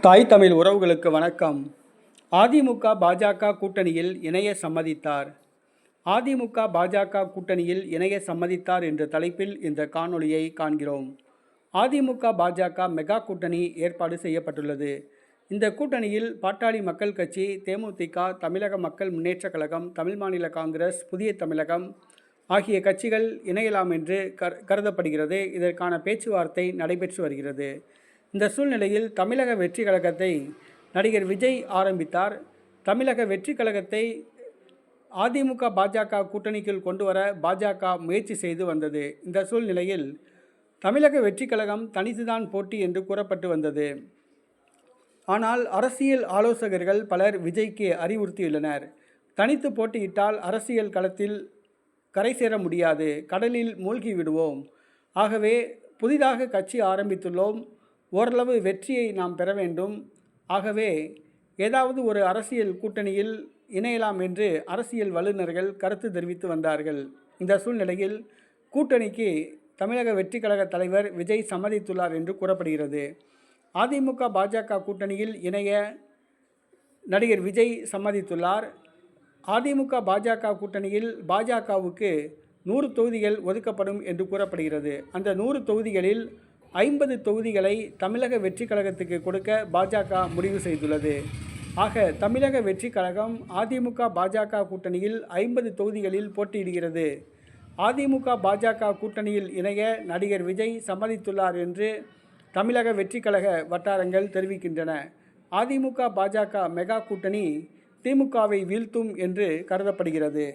தாய் தமிழ் உறவுகளுக்கு வணக்கம். அதிமுக பாஜக கூட்டணியில் இணைய சம்மதித்தார். அதிமுக பாஜக கூட்டணியில் இணைய சம்மதித்தார் என்ற தலைப்பில் இந்த காணொளியை காண்கிறோம். அதிமுக பாஜக மெகா கூட்டணி ஏற்பாடு செய்யப்பட்டுள்ளது. இந்த கூட்டணியில் பாட்டாளி மக்கள் கட்சி தேமுதிக தமிழக மக்கள் முன்னேற்றக் கழகம் தமிழ் மாநில காங்கிரஸ் புதிய தமிழகம் ஆகிய கட்சிகள் இணையலாம் என்று கருதப்படுகிறது. இதற்கான பேச்சுவார்த்தை நடைபெற்று வருகிறது. இந்த சூழ்நிலையில் தமிழக வெற்றி கழகத்தை நடிகர் விஜய் ஆரம்பித்தார். தமிழக வெற்றி கழகத்தை அதிமுக பாஜக கூட்டணிக்குள் கொண்டு வர பாஜக முயற்சி செய்து வந்தது. இந்த சூழ்நிலையில் தமிழக வெற்றி கழகம் தனித்துதான் போட்டி என்று கூறப்பட்டு வந்தது. ஆனால் அரசியல் ஆலோசகர்கள் பலர் விஜய்க்கு அறிவுறுத்தியுள்ளனர். தனித்து போட்டியிட்டால் அரசியல் களத்தில் கரை சேர முடியாது. கடலில் மூழ்கி விடுவோம். ஆகவே புதிதாக கட்சி ஆரம்பித்துள்ளோம். ஓரளவு வெற்றியை நாம் பெற வேண்டும். ஆகவே ஏதாவது ஒரு அரசியல் கூட்டணியில் இணையலாம் என்று அரசியல் வல்லுநர்கள் கருத்து தெரிவித்து வந்தார்கள். இந்த சூழ்நிலையில் கூட்டணிக்கு தமிழக வெற்றி கழக தலைவர் விஜய் சம்மதித்துள்ளார் என்று கூறப்படுகிறது. அதிமுக பாஜக கூட்டணியில் இணைய நடிகர் விஜய் சம்மதித்துள்ளார். அதிமுக பாஜக கூட்டணியில் பாஜகவுக்கு நூறு தொகுதிகள் ஒதுக்கப்படும் என்று கூறப்படுகிறது. அந்த நூறு தொகுதிகளில் ஐம்பது தொகுதிகளை தமிழக வெற்றி கழகத்துக்கு கொடுக்க பாஜக முடிவு செய்துள்ளது. ஆக தமிழக வெற்றி கழகம் அதிமுக பாஜக கூட்டணியில் ஐம்பது தொகுதிகளில் போட்டியிடுகிறது. அதிமுக பாஜக கூட்டணியில் இணைய நடிகர் விஜய் சம்மதித்துள்ளார் என்று தமிழக வெற்றி கழக வட்டாரங்கள் தெரிவிக்கின்றன. அதிமுக பாஜக மெகா கூட்டணி திமுகவை வீழ்த்தும் என்று கருதப்படுகிறது.